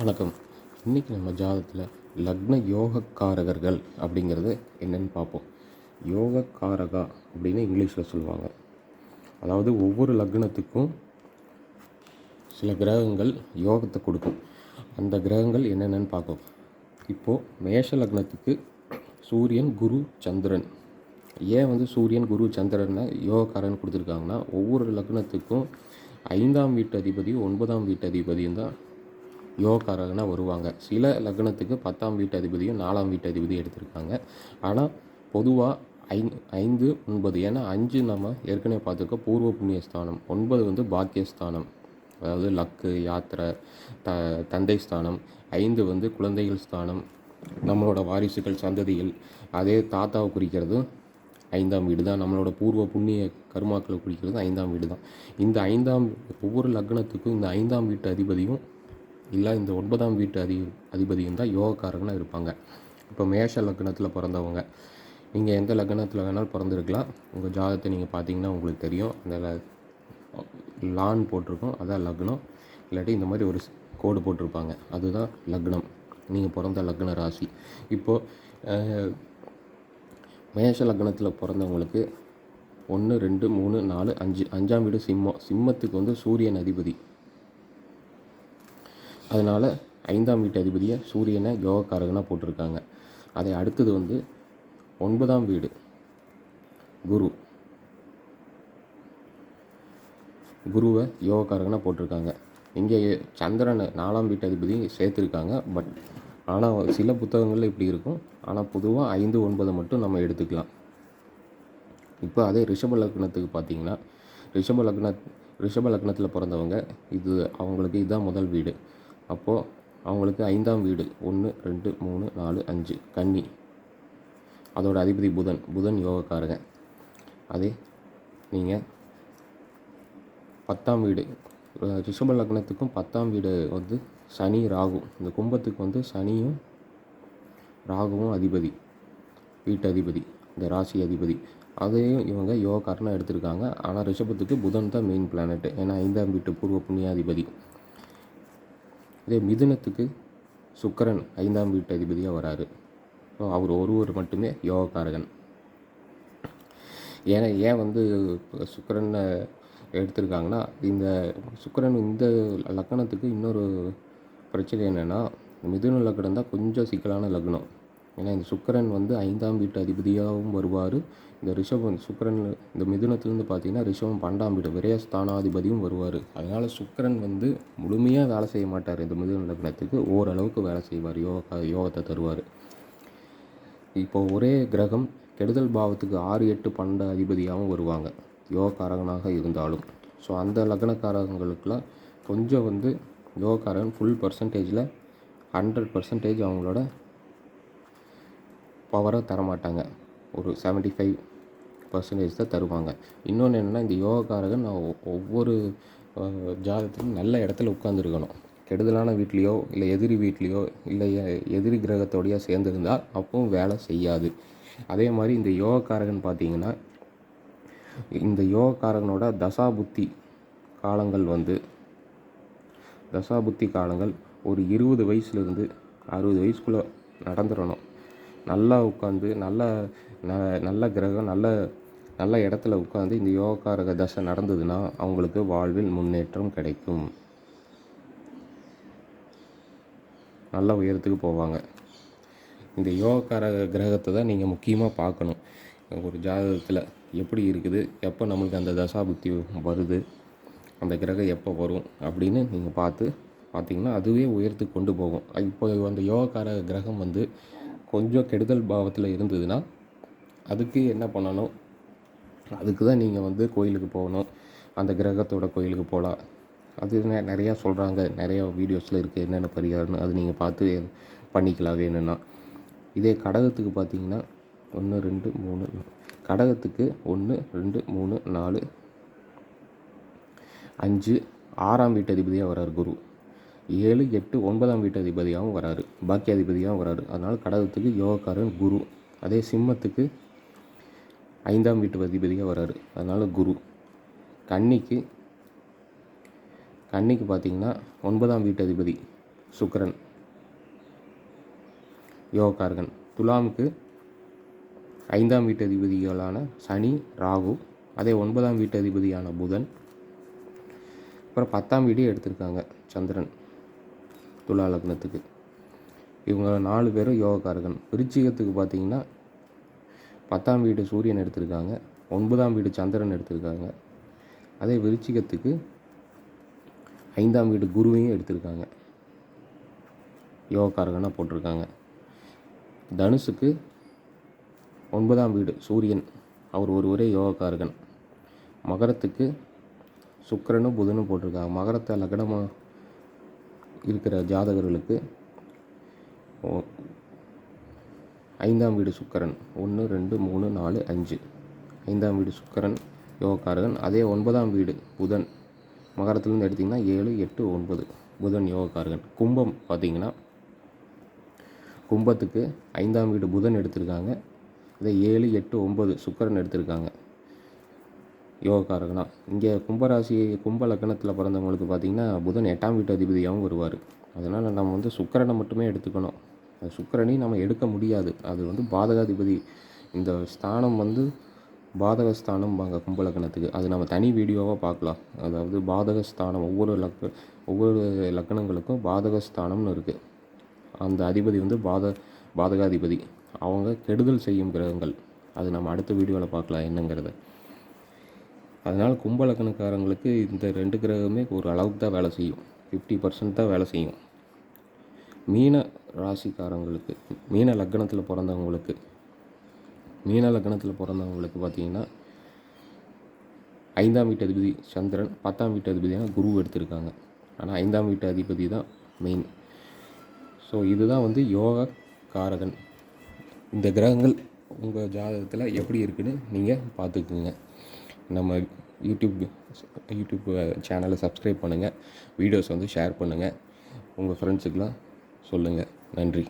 வணக்கம். இன்றைக்கி நம்ம ஜாதத்தில் லக்ன யோகக்காரகர்கள் அப்படிங்கிறது என்னென்னு பார்ப்போம். யோகக்காரகா அப்படின்னு இங்கிலீஷில் சொல்லுவாங்க. அதாவது ஒவ்வொரு லக்னத்துக்கும் சில கிரகங்கள் யோகத்தை கொடுக்கும். அந்த கிரகங்கள் என்னென்னு பார்ப்போம். இப்போது மேஷ லக்னத்துக்கு சூரியன் குரு சந்திரன். ஏன் வந்து சூரியன் குரு சந்திரனை யோகக்காரன் கொடுத்துருக்காங்கன்னா ஒவ்வொரு லக்னத்துக்கும் ஐந்தாம் வீட்டு அதிபதியும் ஒன்பதாம் வீட்டு அதிபதியும் தான் யோகக்காரகனாக வருவாங்க. சில லக்னத்துக்கு பத்தாம் வீட்டு அதிபதியும் நாலாம் வீட்டு அதிபதியும் எடுத்திருக்காங்க. ஆனால் பொதுவாக ஐ ஐந்து ஒன்பது ஏன்னா அஞ்சு நம்ம ஏற்கனவே பார்த்துருக்கோம். பூர்வ புண்ணியஸ்தானம் ஒன்பது வந்து பாக்கியஸ்தானம் அதாவது லக்கு யாத்திரை த தந்தை ஸ்தானம் ஐந்து வந்து குழந்தைகள் ஸ்தானம் நம்மளோட வாரிசுகள் சந்ததிகள் அதே தாத்தாவை குறிக்கிறதும் ஐந்தாம் வீடு தான். நம்மளோட பூர்வ புண்ணிய கருமாக்களை குறிக்கிறது ஐந்தாம் வீடு தான். இந்த ஐந்தாம் ஒவ்வொரு லக்னத்துக்கும் இந்த ஐந்தாம் வீட்டு அதிபதியும் இல்லை இந்த ஒன்பதாம் வீட்டு அதி அதிபதியும் தான் யோகக்காரங்களாக இருப்பாங்க. இப்போ மேஷ லக்னத்தில் பிறந்தவங்க. நீங்கள் எந்த லக்னத்தில் வேணாலும் பிறந்திருக்கலாம். உங்கள் ஜாதகத்தை நீங்கள் பார்த்தீங்கன்னா உங்களுக்கு தெரியும். அந்த லான் போட்டிருக்கோம். அதான் லக்னம். இல்லாட்டி இந்த மாதிரி ஒரு கோடு போட்டிருப்பாங்க. அதுதான் லக்னம். நீங்கள் பிறந்த லக்ன ராசி. இப்போது மேஷ லக்னத்தில் பிறந்தவங்களுக்கு ஒன்று ரெண்டு மூணு நாலு அஞ்சு அஞ்சாம் வீடு சிம்மம். சிம்மத்துக்கு வந்து சூரியன் அதிபதி. அதனால் ஐந்தாம் வீட்டு அதிபதியை சூரியனை யோகக்காரகனாக போட்டிருக்காங்க. அதை அடுத்தது வந்து ஒன்பதாம் வீடு குரு. குருவை யோகக்காரகனாக போட்டிருக்காங்க. இங்கே சந்திரனை நாலாம் வீட்டு அதிபதி சேர்த்துருக்காங்க. பட் ஆனால் சில புத்தகங்களில் இப்படி இருக்கும். ஆனால் பொதுவாக ஐந்து ஒன்பதை மட்டும் நம்ம எடுத்துக்கலாம். இப்போ அதே ரிஷப லக்னத்துக்கு பார்த்தீங்கன்னா ரிஷப லக்ன ரிஷப லக்னத்தில் பிறந்தவங்க. இது அவங்களுக்கு இதுதான் முதல் வீடு. அப்போது அவங்களுக்கு ஐந்தாம் வீடு. ஒன்று ரெண்டு மூணு நாலு அஞ்சு. கன்னி. அதோட அதிபதி புதன். புதன் யோகக்காரங்க அதே நீங்கள் பத்தாம் வீடு. ரிஷப லக்னத்துக்கும் பத்தாம் வீடு வந்து சனி ராகு. இந்த கும்பத்துக்கு வந்து சனியும் ராகுவும் அதிபதி. வீட்டு அதிபதி. இந்த ராசி அதிபதி. அதையும் இவங்க யோகக்காரனாக எடுத்திருக்காங்க. ஆனால் ரிஷபத்துக்கு புதன் தான் மெயின் பிளானட் ஏன்னா ஐந்தாம் வீட்டு பூர்வ புண்ணியாதிபதி. இதே மிதுனத்துக்கு சுக்கிரன் ஐந்தாம் வீட்டு அதிபதியாக வராரு. ஸோ அவர் ஒருவர் மட்டுமே யோகக்காரகன். ஏன்னா ஏன் வந்து சுக்கரனை எடுத்திருக்காங்கன்னா இந்த சுக்கிரன் இந்த லக்னத்துக்கு இன்னொரு பிரச்சனை என்னென்னா மிதுன லக்னம் தான் கொஞ்சம் சிக்கலான லக்னம் ஏன்னா இந்த சுக்கரன் வந்து ஐந்தாம் வீட்டு அதிபதியாகவும் வருவார். இந்த ரிஷபம் சுக்கிரன் இந்த மிதுனத்துலேருந்து பார்த்தீங்கன்னா ரிஷபம் பன்னெண்டாம் வீடு விரயஸ்தானாதிபதியும் வருவார். அதனால் சுக்கரன் வந்து முழுமையாக வேலை செய்ய மாட்டார் இந்த மிதுன லக்னத்துக்கு. ஓரளவுக்கு வேலை செய்வார் யோகா யோகத்தை தருவார். இப்போ ஒரே கிரகம் கெடுதல் பாவத்துக்கு ஆறு எட்டு பன்னெண்டு அதிபதியாகவும் வருவாங்க. யோகக்காரகனாக இருந்தாலும். ஸோ அந்த லக்னக்காரங்களுக்கெல்லாம் கொஞ்சம் வந்து யோகக்காரகன் ஃபுல் பர்சன்டேஜில் ஹண்ட்ரட் பர்சன்டேஜ் அவங்களோட பவரை தரமாட்டாங்க. ஒரு 75% ஃபைவ் பர்சன்டேஜ் தான் தருவாங்க. இன்னொன்று என்னென்னா இந்த யோகக்காரகன் நான் ஒவ்வொரு அஹ், நல்ல இடத்துல உட்காந்துருக்கணும் கெடுதலான வீட்லேயோ இல்லை எதிரி வீட்லேயோ இல்லை எ- எதிரி கிரகத்தோடையோ சேர்ந்துருந்தால் அப்பவும் வேலை செய்யாது. அதே மாதிரி இந்த யோகக்காரகன் பார்த்தீங்கன்னா இந்த யோகக்காரகனோட தசாபுத்தி காலங்கள் வந்து தசாபுத்தி காலங்கள் ஒரு இருபது வயசுலேருந்து அறுபது வயசுக்குள்ளே நடந்துடணும் நல்லா உட்காந்து நல்ல ந நல்ல கிரகம் நல்ல நல்ல இடத்துல உட்காந்து இந்த யோகக்காரக தசை நடந்ததுன்னா அவங்களுக்கு வாழ்வில் முன்னேற்றம் கிடைக்கும். நல்ல உயரத்துக்கு போவாங்க. இந்த யோகக்காரக கிரகத்தை தான் நீங்கள் முக்கியமாக பார்க்கணும். ஒரு ஜாதகத்தில் எப்படி இருக்குது எப்போ நம்மளுக்கு அந்த தசாபுத்தி வருது அந்த கிரகம் எப்போ வரும் அப்படின்னு நீங்கள் பார்த்து பார்த்தீங்கன்னா அதுவே உயரத்துக்கு கொண்டு போகும். இப்போ அந்த யோகக்கார கிரகம் வந்து கொஞ்சம் கெடுதல் பாவத்தில் இருந்ததுன்னா அதுக்கு என்ன பண்ணணும்? அதுக்கு தான் நீங்கள் வந்து கோயிலுக்கு போகணும். அந்த கிரகத்தோட கோயிலுக்கு போகலாம் அது நெ- நிறையா சொல்கிறாங்க நிறையா வீடியோஸில் இருக்குது என்னென்ன பரிகாரம்னு அது நீங்கள் பார்த்து பண்ணிக்கலாம் வேணும்னா. இதே கடகத்துக்கு பார்த்தீங்கன்னா ஒன்று ரெண்டு மூணு கடகத்துக்கு ஒன்று ரெண்டு மூணு நாலு அஞ்சு ஆறாம் வீட்டு அதிபதியாக வர்றார் குரு. ஏழு எட்டு ஒன்பதாம் வீட்டு அதிபதியாகவும் வராரு. பாக்கிய அதிபதியாகவும் வராரு. அதனால் கடகத்துக்கு யோகக்காரன் குரு. அதே சிம்மத்துக்கு ஐந்தாம் வீட்டு அதிபதியாக வராரு. அதனால் குரு. கன்னிக்கு கன்னிக்கு பார்த்தீங்கன்னா ஒன்பதாம் வீட்டு அதிபதி சுக்கிரன். யோகக்காரகன். துலாமுக்கு ஐந்தாம் வீட்டு அதிபதிகளான சனி ராகு அதே ஒன்பதாம் வீட்டு அதிபதியான புதன். அப்புறம் பத்தாம் வீடு எடுத்திருக்காங்க சந்திரன். துலா லக்னத்துக்கு. இவங்க நாலு பேரும் யோகக்காரகன் விருச்சிகத்துக்கு பார்த்தீங்கன்னா பத்தாம் வீடு சூரியன் எடுத்திருக்காங்க. ஒன்பதாம் வீடு சந்திரன் எடுத்திருக்காங்க. அதே விருச்சிகத்துக்கு ஐந்தாம் வீடு குருவையும் எடுத்திருக்காங்க. யோகக்காரகனாக போட்டிருக்காங்க. தனுசுக்கு ஒன்பதாம் வீடு சூரியன். அவர் ஒருவரே யோகக்காரகன். மகரத்துக்கு சுக்கிரனும் புதனும் போட்டிருக்காங்க. மகரத்தை லக்னமாக இருக்கிற ஜாதகர்களுக்கு ஓ- ஐந்தாம் வீடு சுக்கரன். ஒன்று ரெண்டு மூணு நாலு அஞ்சு. ஐந்தாம் வீடு சுக்கரன் யோகக்காரகன். அதே ஒன்பதாம் வீடு புதன். மகரத்துலேருந்து எடுத்திங்கன்னா ஏழு எட்டு ஒன்பது. புதன் யோகக்காரகன். கும்பம் பார்த்தீங்கன்னா கும்பத்துக்கு ஐந்தாம் வீடு புதன் எடுத்திருக்காங்க. அதே ஏழு எட்டு ஒம்பது சுக்கரன் எடுத்திருக்காங்க. யோகக்காரகனா இங்கே கும்பராசி கும்ப லக்னத்தில் பிறந்தவங்களுக்கு பார்த்தீங்கன்னா புதன் எட்டாம் வீட்டு அதிபதியாகவும் வருவார். அதனால் நம்ம வந்து சுக்கரனை மட்டுமே எடுத்துக்கணும். அது சுக்கரனையும் நம்ம எடுக்க முடியாது. அது வந்து பாதகாதிபதி. இந்த ஸ்தானம் வந்து பாதக ஸ்தானம்பாங்க கும்பலக்கணத்துக்கு அது நம்ம தனி வீடியோவாக பார்க்கலாம் அதாவது பாதக ஸ்தானம் ஒவ்வொரு லக்க ஒவ்வொரு லக்கணங்களுக்கும் பாதக ஸ்தானம்னு இருக்குது அந்த அதிபதி வந்து பாத பாதகாதிபதி. அவங்க கெடுதல் செய்யும் கிரகங்கள். அது நம்ம அடுத்த வீடியோவில் பார்க்கலாம் என்னங்கிறத. அதனால் கும்பலக்கணக்காரங்களுக்கு இந்த ரெண்டு கிரகமே ஒரு அளவுக்கு தான் வேலை செய்யும். ஃபிஃப்டி பர்சன்ட் தான் வேலை செய்யும். மீன ராசிக்காரங்களுக்கு மீன லக்னத்தில் பிறந்தவங்களுக்கு மீன லக்னத்தில் பிறந்தவங்களுக்கு பார்த்திங்கன்னா ஐந்தாம் வீட்டு அதிபதி சந்திரன் பத்தாம் வீட்டு அதிபதியான குரு எடுத்திருக்காங்க. ஆனால் ஐந்தாம் வீட்டு அதிபதி தான் மெயின் ஸோ இதுதான் வந்து யோகா காரகன் இந்த கிரகங்கள் உங்கள் ஜாதகத்தில் எப்படி இருக்குன்னு நீங்கள் பார்த்துக்குங்க. நம்ம யூடியூப் யூடியூப் சேனலை சப்ஸ்கிரைப் பண்ணுங்கள் வீடியோஸ் வந்து ஷேர் பண்ணுங்கள் உங்கள் ஃப்ரெண்ட்ஸுக்கெலாம் சொல்லுங்கள் நன்றி.